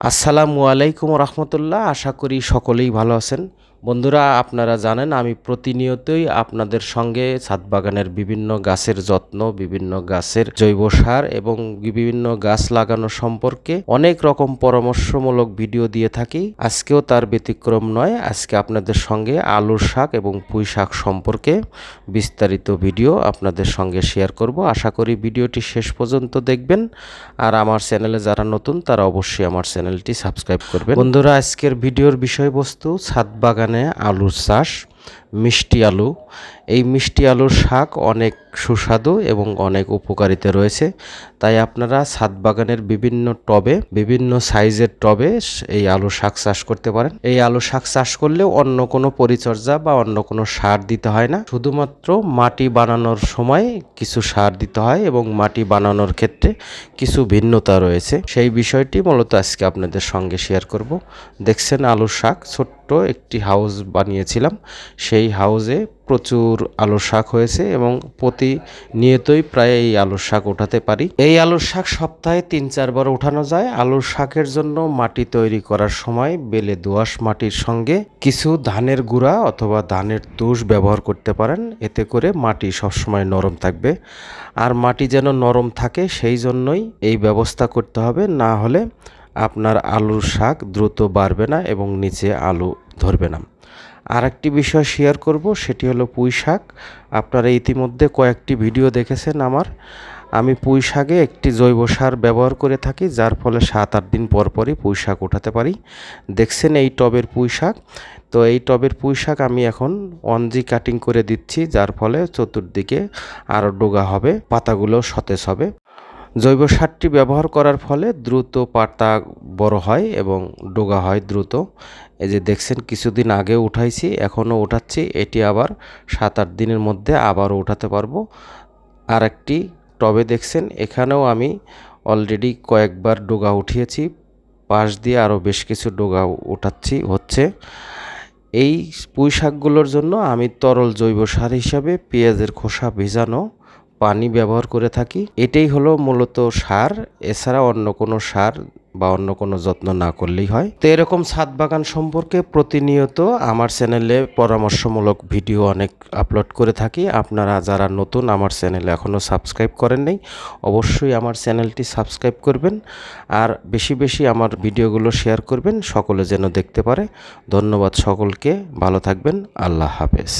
আসসালামু আলাইকুম রহমতুল্লাহ। আশা করি সকলেই ভালো আছেন। বন্ধুরা, আপনারা জানেন আমি প্রতিনিয়তই আপনাদের সঙ্গে ছাদ বাগানের বিভিন্ন গাছের যত্ন, বিভিন্ন গাছের জৈব সার এবং বিভিন্ন গাছ লাগানো সম্পর্কে অনেক রকম পরামর্শমূলক ভিডিও দিয়ে থাকি। আজকেও তার ব্যতিক্রম নয়, আজকে আপনাদের সঙ্গে আলুর শাক এবং পুঁই শাক সম্পর্কে বিস্তারিত ভিডিও আপনাদের সঙ্গে শেয়ার করব। আশা করি ভিডিওটি শেষ পর্যন্ত দেখবেন। আর আমার চ্যানেলে যারা নতুন, তারা অবশ্যই আমার চ্যানেলটি সাবস্ক্রাইব করবেন। বন্ধুরা, আজকের ভিডিওর বিষয়বস্তু ছাদ বাগানে আলুর চাষ মিষ্টি আলু। এই মিষ্টি আলুর শাক অনেক সুস্বাদু এবং অনেক উপকারিতা রয়েছে। তাই আপনারা ছাদ বাগানের বিভিন্ন টবে, বিভিন্ন সাইজের টবে এই আলু শাক চাষ করতে পারেন। এই আলু শাক চাষ করলেও অন্য কোনো পরিচর্যা বা অন্য কোনো সার দিতে হয় না। শুধুমাত্র মাটি বানানোর সময় কিছু সার দিতে হয় এবং মাটি বানানোর ক্ষেত্রে কিছু ভিন্নতা রয়েছে। সেই বিষয়টি মূলত আজকে আপনাদের সঙ্গে শেয়ার করব। দেখছেন আলুর শাক, ছোট্ট একটি হাউস বানিয়েছিলাম। সেই হাউসে প্রচুর আলুর শাক হয়েছে এবং প্রতিনিয়তই প্রায় এই আলুর শাক উঠাতে পারি। এই আলুর শাক সপ্তাহে তিন, চারবার উঠানো যায়। আলুর শাকের জন্য মাটি তৈরি করার সময় বেলে দোআঁশ মাটির সঙ্গে কিছু ধানের গুঁড়া অথবা ধানের তুষ ব্যবহার করতে পারেন। এতে করে মাটি সবসময় নরম থাকবে। আর মাটি যেন নরম থাকে, সেই জন্যই এই ব্যবস্থা করতে হবে। না হলে আপনার আলুর শাক দ্রুত বাড়বে না এবং নিচে আলু ধরবে না। আর একটি বিষয় শেয়ার করব, সেটি হলো পুঁই শাক। আপনারা ইতিমধ্যে কয়েকটি ভিডিও দেখেছেন আমার। আমি পুঁই শাকে একটি জৈব সার ব্যবহার করে থাকি, যার ফলে সাত আট দিন পর পরই পুঁই শাক উঠাতে পারি। দেখছেন এই টবের পুঁই শাক? তো এই টবের পুঁই শাক আমি এখন অনজি কাটিং করে দিচ্ছি, যার ফলে চতুর্দিকে আরও ডোগা হবে, পাতাগুলো সতেজ হবে। জৈব সারটি ব্যবহার করার ফলে দ্রুত পাতা বড় হয় এবং ডোগা হয় দ্রুত। এই যে দেখছেন, কিছুদিন আগে উঠাইছি, এখনও উঠাচ্ছি, এটি আবার সাত আট দিনের মধ্যে আবারও উঠাতে পারব। আর একটি টবে দেখছেন, এখানেও আমি অলরেডি কয়েকবার ডোগা উঠিয়েছি, পাশ দিয়ে আরও বেশ কিছু ডোগা উঠাচ্ছি, হচ্ছে। এই পুঁই শাকগুলোর জন্য আমি তরল জৈব সার হিসাবে পেঁয়াজের খোসা ভেজানো পানি ব্যবহার করে থাকি। এটাই হলো মূলত সার, এছাড়া অন্য কোনো সার বা অন্য কোনো যত্ন না করলেই হয়। তো এরকম ছাদ বাগান সম্পর্কে প্রতিনিয়ত আমার চ্যানেলে পরামর্শমূলক ভিডিও অনেক আপলোড করে থাকি। আপনারা যারা নতুন আমার চ্যানেলে এখনও সাবস্ক্রাইব করেন নাই, অবশ্যই আমার চ্যানেলটি সাবস্ক্রাইব করবেন আর বেশি বেশি আমার ভিডিওগুলো শেয়ার করবেন, সকলে যেন দেখতে পারে। ধন্যবাদ সকলকে, ভালো থাকবেন, আল্লাহ হাফেজ।